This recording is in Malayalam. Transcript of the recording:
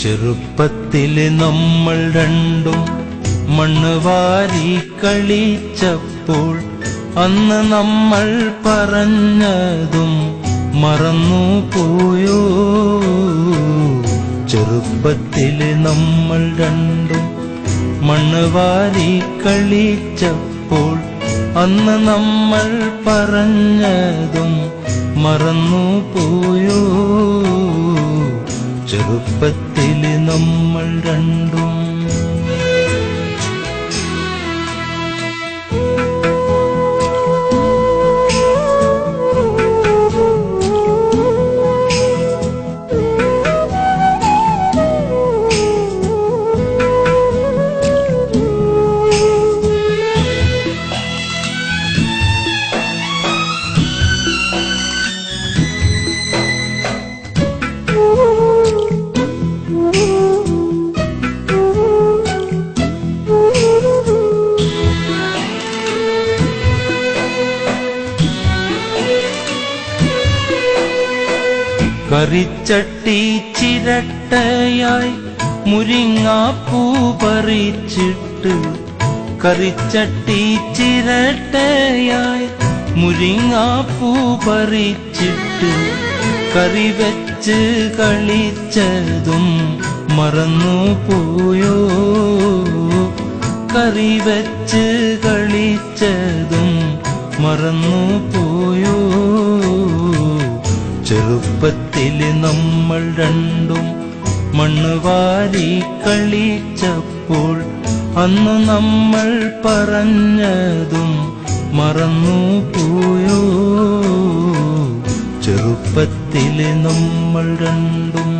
ചെറുപ്പത്തിൽ നമ്മൾ രണ്ടും മണ്ണ് വാരി കളിച്ചപ്പോൾ അന്ന് നമ്മൾ പറഞ്ഞതും മറന്നു പോയോ? ചെറുപ്പത്തിൽ നമ്മൾ രണ്ടും മണ്ണ് വാരി കളിച്ചപ്പോൾ അന്ന് നമ്മൾ പറഞ്ഞതും മറന്നു പോയോ? ചെറുപ്പത്തില് നമ്മൾ രണ്ടും കറിച്ചട്ടി ചിരട്ടയായി മുരിങ്ങാപ്പൂ പറിച്ചിട്ട് കറിച്ചട്ടി ചിരട്ടയായി മുരിങ്ങാപ്പൂ പറിച്ചിട്ട് കറി വെച്ച് കളിച്ചതും മറന്നു പോയോ? കറി വെച്ച് കളിച്ചതും മറന്നു പോയോ ചെറുപ്പത്തിൽ നമ്മൾ രണ്ടും മണ്ണ് വാരി കളിച്ചപ്പോൾ അന്ന് നമ്മൾ പറഞ്ഞതും മറന്നു പോയോ? ചെറുപ്പത്തിൽ നമ്മൾ രണ്ടും